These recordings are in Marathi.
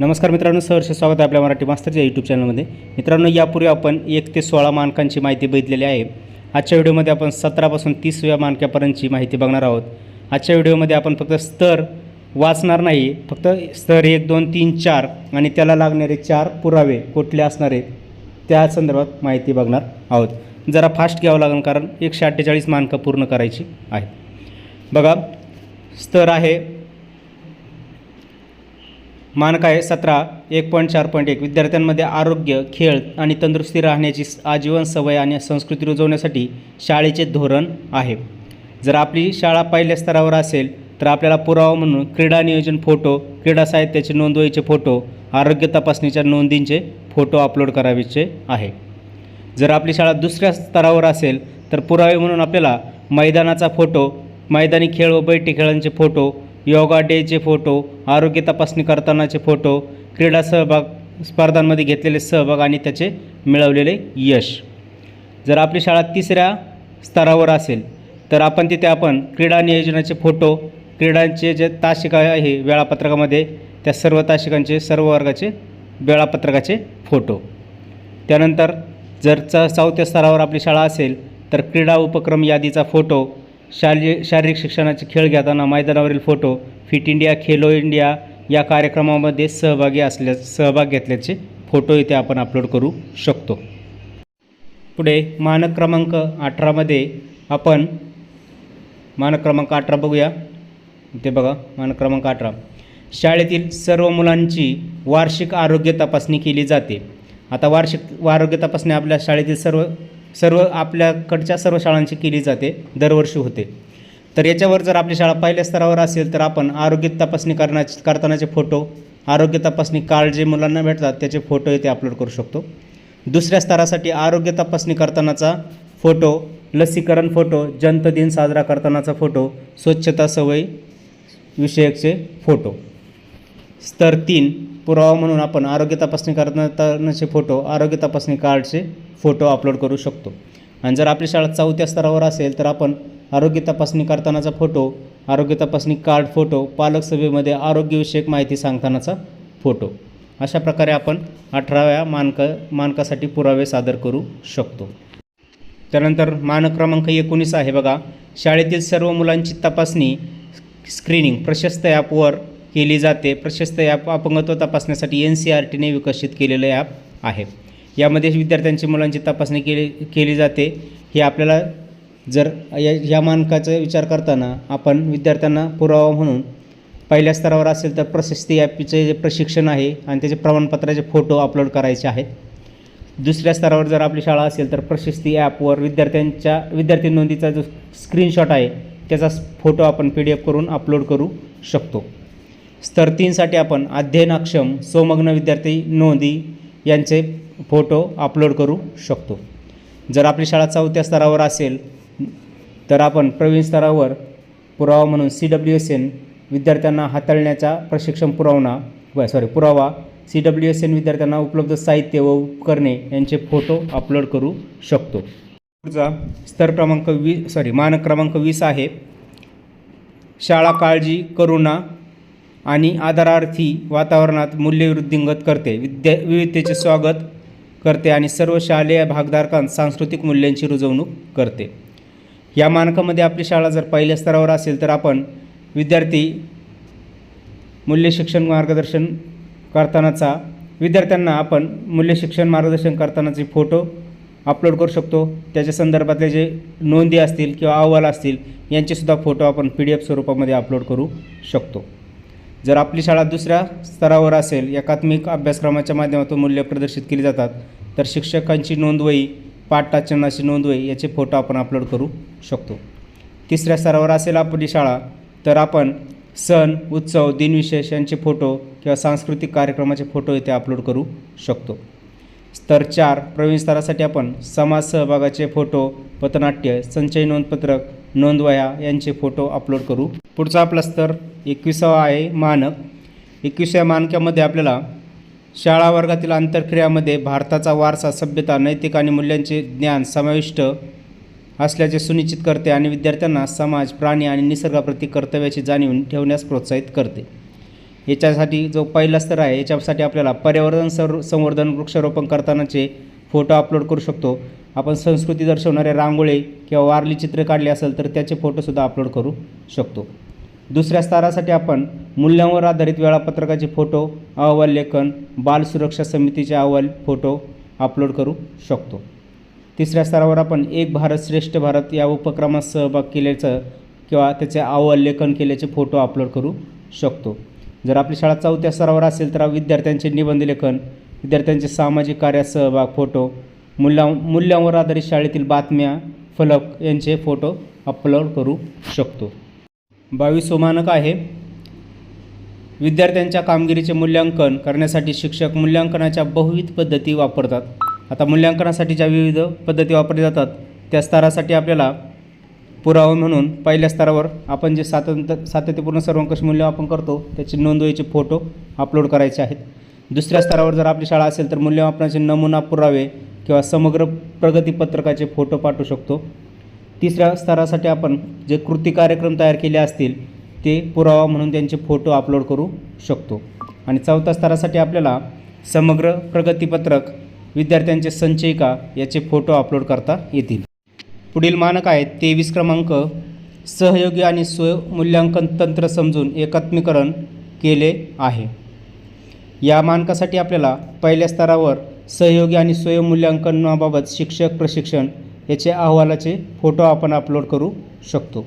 नमस्कार मित्रांनो सहर्ष स्वागत आहे आपल्या मराठी मास्तरच्या यूट्यूब चॅनलमध्ये मित्रांनो यापूर्वी आपण एक ते सोळा मानकांची माहिती बघितलेली आहे. आजच्या व्हिडिओमध्ये आपण सतरापासून तीसव्या मानकापर्यंतची माहिती बघणार आहोत. आजच्या व्हिडिओमध्ये आपण फक्त स्तर वाचणार नाही फक्त स्तर एक दोन तीन चार आणि त्याला लागणारे चार पुरावे कुठले असणारे त्या संदर्भात माहिती बघणार आहोत. जरा फास्ट घ्यावं लागेल कारण एकशे अठ्ठेचाळीस मानकं पूर्ण करायची आहेत. बघा स्तर आहे मानक आहे सतरा एक पॉईंट चार पॉईंट एक. विद्यार्थ्यांमध्ये आरोग्य खेळ आणि तंदुरुस्ती राहण्याची आजीवन सवय आणि संस्कृती रुजवण्यासाठी शाळेचे धोरण आहे. जर आपली शाळा पहिल्या स्तरावर असेल तर आपल्याला पुरावा म्हणून क्रीडा नियोजन फोटो क्रीडा साहित्याचे नोंदवहीचे फोटो आरोग्य तपासणीच्या नोंदींचे फोटो अपलोड करावेचे आहे. जर आपली शाळा दुसऱ्या स्तरावर असेल तर पुरावे म्हणून आपल्याला मैदानाचा फोटो मैदानी खेळ व बैठी खेळांचे फोटो योगा डेचे फोटो आरोग्य तपासणी करतानाचे फोटो क्रीडा सहभाग स्पर्धांमध्ये घेतलेले सहभाग आणि त्याचे मिळवलेले यश. जर आपली शाळा तिसऱ्या स्तरावर असेल तर आपण तिथे आपण क्रीडा नियोजनाचे फोटो क्रीडांचे जे तासिका आहे वेळापत्रकामध्ये त्या सर्व तासिकांचे सर्व वर्गाचे वेळापत्रकाचे फोटो. त्यानंतर जर च चौथ्या स्तरावर आपली शाळा असेल तर क्रीडा उपक्रम यादीचा फोटो शालेय शारीरिक शिक्षणाचे खेळ घेताना मैदानावरील photo fit India Khelo India या कार्यक्रमामध्ये सहभागी असल्या सहभाग घेतल्याचे फोटो इथे आपण अपलोड करू शकतो. पुढे मानक क्रमांक अठरामध्ये आपण मानक क्रमांक अठरा बघूया. ते बघा मानक क्रमांक अठरा. शाळेतील सर्व मुलांची वार्षिक आरोग्य तपासणी केली जाते. आता वार्षिक आरोग्य तपासणी आपल्या शाळेतील सर्व सर्व आपल्याकडच्या सर्व शाळांची केली जाते दरवर्षी होते. तर याच्यावर जर आपली शाळा पहिल्या स्तरावर असेल तर आपण आरोग्य तपासणी करण्याचे करतानाचे फोटो आरोग्य तपासणी कार्ड जे मुलांना भेटतात त्याचे फोटो इथे अपलोड करू शकतो. दुसऱ्या स्तरासाठी आरोग्य तपासणी करतानाचा फोटो लसीकरण फोटो जंतदिन साजरा करतानाचा फोटो स्वच्छता सवयी विषयकचे फोटो. स्तर तीन पुरावा म्हणून आपण आरोग्य तपासणी करतानाचे फोटो आरोग्य तपासणी कार्डचे फोटो अपलोड करू शकतो. आणि जर आपली शाळा चौथ्या स्तरावर असेल तर आपण आरोग्य तपासणी करतानाचा फोटो आरोग्य तपासणी कार्ड फोटो पालक सभेमध्ये आरोग्यविषयक माहिती सांगतानाचा फोटो. अशा प्रकारे आपण अठराव्या मानक मानकासाठी पुरावे सादर करू शकतो. त्यानंतर मानक क्रमांक एकोणीस आहे बघा. शाळेतील सर्व मुलांची तपासणी स्क्रीनिंग प्रशस्त ॲपवर केली जाते. प्रशस्त ॲप अपंगत्व तपासण्यासाठी एन सी आर टीने विकसित केलेलं ॲप आहे. यामध्ये विद्यार्थ्यांची मुलांची तपासणी केली केली जाते. हे आपल्याला जर या ह्या मानकाचा विचार करताना आपण विद्यार्थ्यांना पुरावा म्हणून पहिल्या स्तरावर असेल तर प्रशस्ती ॲपचे जे प्रशिक्षण आहे आणि त्याचे प्रमाणपत्राचे फोटो अपलोड करायचे आहेत. दुसऱ्या स्तरावर जर आपली शाळा असेल तर प्रशस्ती ॲपवर विद्यार्थ्यांच्या विद्यार्थी नोंदीचा जो स्क्रीनशॉट आहे त्याचा फोटो आपण पी डी एफ करून अपलोड करू शकतो. स्तर तीनसाठी आपण अध्ययनाक्षम स्वमग्न विद्यार्थी नोंदी यांचे फोटो अपलोड करू शकतो. जर आपली शाळा चौथ्या स्तरावर असेल तर आपण प्रवीण स्तरावर पुरावा म्हणून सी डब्ल्यू एस एन विद्यार्थ्यांना हाताळण्याचा प्रशिक्षण पुरवणा व सॉरी पुरावा सी डब्ल्यू एस एन विद्यार्थ्यांना उपलब्ध साहित्य व उपकरणे यांचे फोटो अपलोड करू शकतो. पुढचा स्तर क्रमांक वी सॉरी मानक क्रमांक वीस आहे. शाळा काळजी करुणा आणि आदरार्थी वातावरणात मूल्यवृद्धिंगत करते. विद्या विविधतेचे स्वागत करते आणि सर्व शालेय भागधारकांत सांस्कृतिक मूल्यांची रुजवणूक करते. या मानकामध्ये आपली शाळा जर पहिल्या स्तरावर असेल तर आपण विद्यार्थी मूल्य शिक्षण मार्गदर्शन करतानाचा विद्यार्थ्यांना आपण मूल्य शिक्षण मार्गदर्शन करतानाचे फोटो अपलोड करू शकतो. त्याच्या संदर्भातले जे नोंदी असतील किंवा अहवाल असतील यांचेसुद्धा फोटो आपण पी डी एफ स्वरूपामध्ये अपलोड करू शकतो. जर आपली शाळा दुसऱ्या स्तरावर असेल एकात्मिक अभ्यासक्रमाच्या माध्यमातून मूल्य प्रदर्शित केली जातात तर शिक्षकांची नोंदवही पाठटाचनाची नोंदवही याचे फोटो आपण अपलोड करू शकतो. तिसऱ्या स्तरावर असेल आपली शाळा तर आपण सण उत्सव दिनविशेष यांचे फोटो किंवा सांस्कृतिक कार्यक्रमाचे फोटो इथे अपलोड करू शकतो. स्तर चार प्रवीण स्तरासाठी आपण समाज सहभागाचे फोटो पथनाट्य संचयी नोंदपत्रक नोंदवया यांचे फोटो अपलोड करू. पुढचा आपला स्तर एकविसावा आहे मानक. एकविसाव्या मानकामध्ये आपल्याला शाळा वर्गातील आंतरक्रियामध्ये भारताचा वारसा सभ्यता नैतिक आणि मूल्यांचे ज्ञान समाविष्ट असल्याचे सुनिश्चित करते आणि विद्यार्थ्यांना समाज प्राणी आणि निसर्गाप्रती कर्तव्याची जाणीव ठेवण्यास प्रोत्साहित करते. याच्यासाठी जो पहिला स्तर आहे याच्यासाठी आपल्याला पर्यावरण सर संवर्धन वृक्षारोपण करतानाचे फोटो अपलोड करू शकतो. आपण संस्कृती दर्शवणारे रांगोळी किंवा वारली चित्र काढले असेल तर त्याचे फोटोसुद्धा अपलोड करू शकतो. दुसऱ्या स्तरासाठी आपण मूल्यांवर आधारित वेळापत्रकाचे फोटो अहवाल लेखन बाल सुरक्षा समितीचे अहवाल फोटो अपलोड करू शकतो. तिसऱ्या स्तरावर आपण एक भारत श्रेष्ठ भारत या उपक्रमात सहभाग केल्याचं किंवा त्याचे अहवाल लेखन केल्याचे फोटो अपलोड करू शकतो. जर आपली शाळा चौथ्या स्तरावर असेल तर विद्यार्थ्यांचे निबंध लेखन विद्यार्थ्यांचे सामाजिक कार्यात सहभाग फोटो मूल्या मूल्यांवर आधारित शाळेतील बातम्या फलक यांचे फोटो अपलोड करू शकतो. बावीस मानक आहे. विद्यार्थ्यांच्या कामगिरीचे मूल्यांकन करण्यासाठी शिक्षक मूल्यांकनाच्या बहुविध पद्धती वापरतात. आता मूल्यांकनासाठी ज्या विविध पद्धती वापरल्या जातात त्या स्तरासाठी आपल्याला पुरावा म्हणून पहिल्या स्तरावर आपण जे सातत्य सातत्यपूर्ण सर्वंकष मूल्यमापन करतो त्याचे नोंदवहीचे फोटो अपलोड करायचे आहेत. दुसऱ्या स्तरावर जर आपली शाळा असेल तर मूल्यमापनाचे नमुना पुरावे किंवा समग्र प्रगतीपत्रकाचे फोटो पाठवू शकतो. तिसऱ्या स्तरासाठी आपण जे कृती कार्यक्रम तयार केले असतील ते पुरावा म्हणून त्यांचे फोटो अपलोड करू शकतो. आणि चौथ्या स्तरासाठी आपल्याला समग्र प्रगतीपत्रक विद्यार्थ्यांचे संचयिका याचे फोटो अपलोड करता येतील. पुढील मानक आहेत तेवीस क्रमांक सहयोगी आणि स्वमूल्यांकन तंत्र समजून एकात्मीकरण केले आहे. या मानकासाठी आपल्याला पहिल्या स्तरावर सहयोगी आणि स्वयंमूल्यांकनाबाबत शिक्षक प्रशिक्षण याचे अहवालाचे फोटो आपण अपलोड करू शकतो.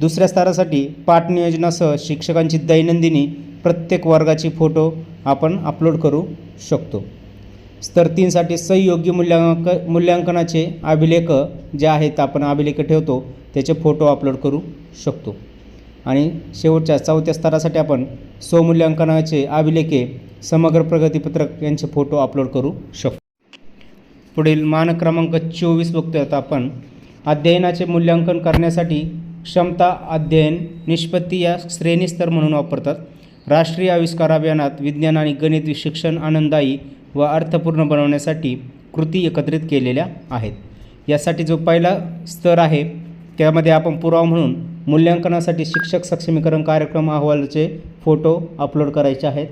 दुसऱ्या स्तरासाठी पाठ नियोजनासह शिक्षकांची दैनंदिनी प्रत्येक वर्गाची फोटो आपण अपलोड करू शकतो. स्तर तीनसाठी सहयोगी मूल्यांक मूल्यांकनाचे अभिलेख जे आहेत आपण अभिलेख ठेवतो त्याचे फोटो अपलोड करू शकतो. आणि शेवटच्या चौथ्या स्तरासाठी आपण स्वमूल्यांकनाचे अभिलेखे समग्र प्रगतीपत्रक यांचे फोटो अपलोड करू शकतो. पुढील मानक क्रमांक चोवीस बघतोय आपण. अध्ययनाचे मूल्यांकन करण्यासाठी क्षमता अध्ययन निष्पत्ती या श्रेणीस्तर म्हणून वापरतात. राष्ट्रीय आविष्कार अभियानात विज्ञान आणि गणित शिक्षण आनंददायी व अर्थपूर्ण बनवण्यासाठी कृती एकत्रित केलेल्या आहेत. यासाठी जो पहिला स्तर आहे त्यामध्ये आपण पुरावा म्हणून मूल्यांकनासाठी शिक्षक सक्षमीकरण कार्यक्रम अहवालाचे फोटो अपलोड करायचे आहेत.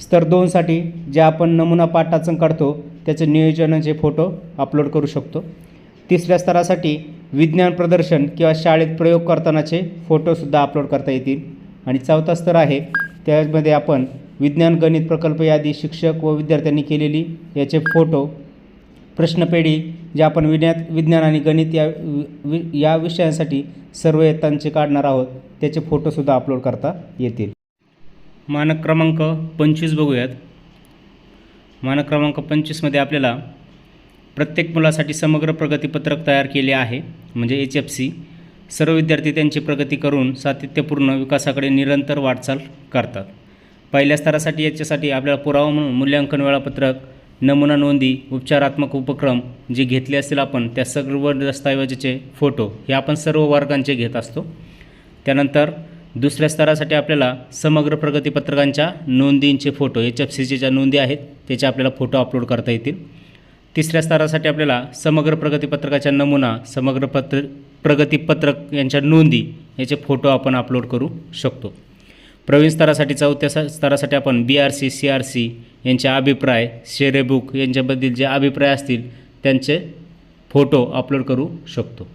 स्तर दोनसाठी जे आपण नमुना पाठाचं काढतो त्याचे नियोजनाचे फोटो अपलोड करू शकतो. तिसऱ्या स्तरासाठी विज्ञान प्रदर्शन किंवा शाळेत प्रयोग करतानाचे फोटोसुद्धा अपलोड करता येतील. आणि चौथा स्तर आहे त्यामध्ये आपण विज्ञान गणित प्रकल्प यादी शिक्षक व विद्यार्थ्यांनी केलेली याचे फोटो प्रश्नपेढी जे आपण विज्ञात विज्ञान आणि गणित या वि या विषयांसाठी सर्व इयत्तांचे काढणार आहोत त्याचे फोटोसुद्धा अपलोड करता येतील. मानक क्रमांक पंचवीस बघूयात. मानक क्रमांक पंचवीसमध्ये आपल्याला प्रत्येक मुलासाठी समग्र प्रगतीपत्रक तयार केले आहे म्हणजे एच एफ सी सर्व विद्यार्थी त्यांची प्रगती करून सातत्यपूर्ण विकासाकडे निरंतर वाटचाल करतात. पहिल्या स्तरासाठी याच्यासाठी आपल्याला पुरावा म्हणून मूल्यांकन वेळापत्रक नमुना नोंदी उपचारात्मक उपक्रम जे घेतले असतील आपण त्या सर्व दस्तऐवजाचे फोटो हे आपण सर्व वर्गांचे घेत असतो. त्यानंतर दुसऱ्या स्तरासाठी आपल्याला समग्र प्रगतीपत्रकांच्या नोंदींचे फोटो एच एफ सीचे ज्या नोंदी आहेत त्याचे आपल्याला फोटो अपलोड करता येतील. तिसऱ्या स्तरासाठी आपल्याला समग्र प्रगतीपत्रकाच्या नमुना समग्र पत्र प्रगतीपत्रक यांच्या नोंदी याचे फोटो आपण अपलोड करू शकतो. प्रवीण स्तरासाठी चौथ्या स- स्तरासाठी आपण B R C C R C यांचे अभिप्राय शेरेबुक यांच्याबद्दल जे अभिप्राय असतील त्यांचे फोटो अपलोड करू शकतो.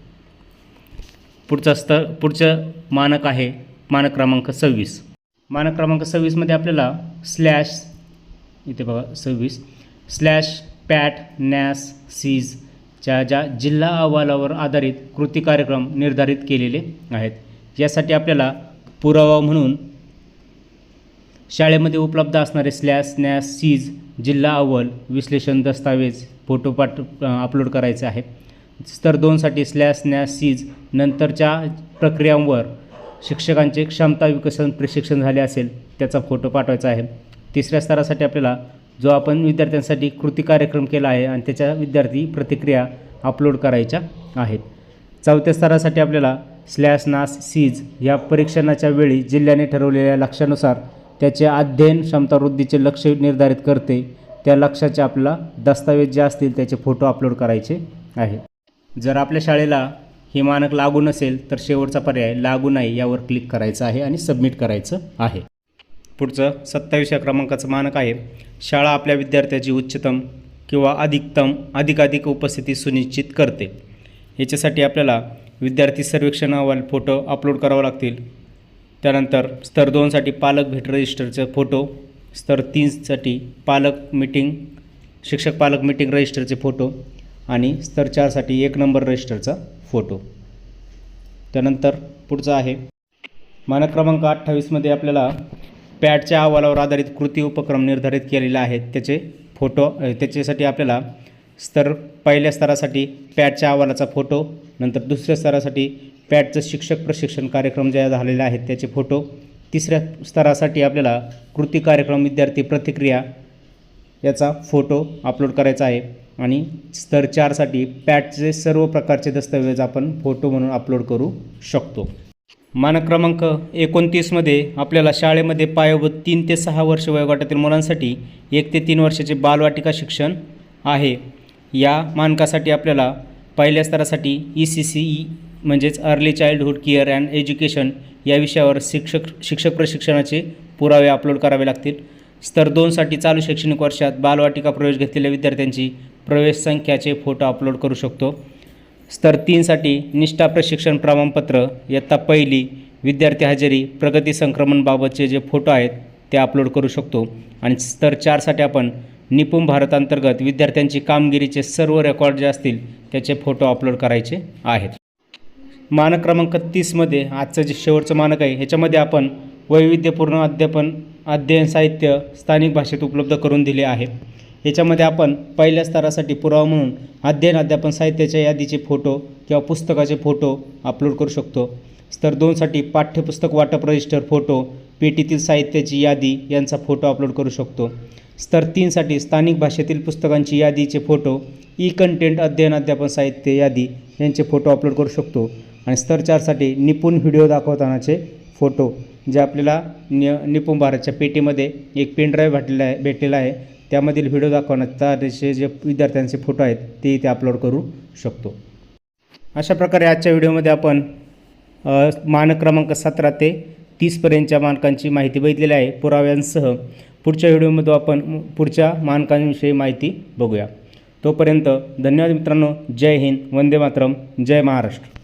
पुढचा स्तर पुढचं मानक आहे मानक क्रमांक सव्वीस. मानक क्रमांक सव्वीसमध्ये आपल्याला स्लॅश इथे बघा सव्वीस. स्लॅश पॅट नॅस सीजच्या ज्या जिल्हा अहवालावर आधारित कृती कार्यक्रम निर्धारित केलेले आहेत. यासाठी आपल्याला पुरावा म्हणून शाळेमध्ये उपलब्ध असणारे स्लॅस स्नॅस सीज जिल्हा अव्वल विश्लेषण दस्तावेज फोटो पाठ अपलोड करायचे आहे. स्तर दोनसाठी स्लॅस स्नॅस सीज नंतरच्या प्रक्रियांवर शिक्षकांचे क्षमता विकसन प्रशिक्षण झाले असेल त्याचा फोटो पाठवायचा आहे. तिसऱ्या स्तरासाठी आपल्याला जो आपण विद्यार्थ्यांसाठी कृती कार्यक्रम केला आहे आणि त्याच्या विद्यार्थी प्रतिक्रिया अपलोड करायच्या आहेत. चौथ्या स्तरासाठी आपल्याला स्लॅस नास सीज या परीक्षणाच्या वेळी जिल्ह्याने ठरवलेल्या लक्ष्यानुसार त्याचे अध्ययन क्षमता वृद्धीचे लक्ष निर्धारित करते. त्या लक्षाचे आपला दस्तावेज जे असतील त्याचे फोटो अपलोड करायचे आहे जर आपल्या शाळेला हे मानक लागू नसेल तर शेवटचा पर्याय लागू नाही यावर क्लिक करायचं आहे आणि सबमिट करायचं आहे. पुढचं सत्तावीसच्या क्रमांकाचं मानक आहे. शाळा आपल्या विद्यार्थ्याची उच्चतम किंवा अधिकतम अधिकाधिक उपस्थिती सुनिश्चित करते. याच्यासाठी आपल्याला विद्यार्थी सर्वेक्षण अहवाल फोटो अपलोड करावे लागतील. त्यानंतर स्तर दोनसाठी पालक भेट रजिस्टरचे फोटो स्तर तीनसाठी पालक मीटिंग शिक्षक पालक मीटिंग रजिस्टरचे फोटो आणि स्तर चारसाठी एक नंबर रजिस्टरचा फोटो त्यानंतर पुढचं आहे. मानक क्रमांक अठ्ठावीसमध्ये आपल्याला पॅडच्या अहवालावर आधारित कृती उपक्रम निर्धारित केलेले आहेत. त्याचे फोटो त्याच्यासाठी आपल्याला स्तर पहिल्या स्तरासाठी पॅडच्या अहवालाचा फोटो नंतर दुसऱ्या स्तरासाठी पॅटचं शिक्षक प्रशिक्षण कार्यक्रम ज्या झालेले आहेत त्याचे फोटो. तिसऱ्या स्तरासाठी आपल्याला कृती कार्यक्रम विद्यार्थी प्रतिक्रिया याचा फोटो अपलोड करायचा आहे. आणि स्तर चारसाठी पॅटचे सर्व प्रकारचे दस्तऐवज आपण फोटो म्हणून अपलोड करू शकतो. मानक क्रमांक एकोणतीसमध्ये आपल्याला शाळेमध्ये पायाभूत तीन ते सहा वर्ष वयोगटातील मुलांसाठी एक ते तीन वर्षाचे बालवाटिका शिक्षण आहे. या मानकासाठी आपल्याला पहिल्या स्तरासाठी ई सी सी ई म्हणजेच early childhood care and education या विषयावर शिक्षक शिक्षक प्रशिक्षणाचे पुरावे अपलोड करावे लागतील. स्तर दोनसाठी चालू शैक्षणिक वर्षात बालवाटिका प्रवेश घेतलेल्या विद्यार्थ्यांची प्रवेश संख्याचे फोटो अपलोड करू शकतो. स्तर तीनसाठी निष्ठा प्रशिक्षण प्रमाणपत्र इयत्ता पहिली विद्यार्थी हजेरी प्रगती संक्रमणबाबतचे जे फोटो आहेत ते अपलोड करू शकतो. आणि स्तर चारसाठी आपण निपुण भारत अंतर्गत विद्यार्थ्यांची कामगिरीचे सर्व रेकॉर्ड जे असतील त्याचे फोटो अपलोड करायचे आहेत. मानक क्रमांक तीसमध्ये आजचं जे शेवटचं मानक आहे ह्याच्यामध्ये आपण वैविध्यपूर्ण अध्यापन अध्ययन साहित्य स्थानिक भाषेत उपलब्ध करून दिले आहे. याच्यामध्ये आपण पहिल्या स्तरासाठी पुरावा म्हणून अध्ययन अध्यापन साहित्याच्या यादीचे फोटो किंवा पुस्तकाचे फोटो अपलोड करू शकतो. स्तर दोनसाठी पाठ्यपुस्तक वाटप रजिस्टर फोटो पेटीतील साहित्याची यादी यांचा फोटो अपलोड करू शकतो. स्तर तीनसाठी स्थानिक भाषेतील पुस्तकांची यादीचे फोटो ई कंटेंट अध्ययन अध्यापन साहित्य यादी यांचे फोटो अपलोड करू शकतो. आणि स्तर चारसाठी निपुण व्हिडिओ दाखवतानाचे फोटो जे आपल्याला नि निपुण भारतच्या पेटीमध्ये एक पेन ड्राईव्ह भेटलेला आहे भेटलेला आहे. त्यामधील व्हिडिओ दाखवण्याचे जे विद्यार्थ्यांचे फोटो आहेत ते इथे अपलोड करू शकतो. अशा प्रकारे आजच्या व्हिडिओमध्ये आपण मानक क्रमांक सतरा ते तीसपर्यंतच्या मानकांची माहिती बघितलेली आहे. पुराव्यांसह पुढच्या व्हिडिओमध्ये आपण पुढच्या मानकांविषयी माहिती बघूया. तोपर्यंत धन्यवाद मित्रांनो. जय हिंद. वंदे मातरम. जय महाराष्ट्र.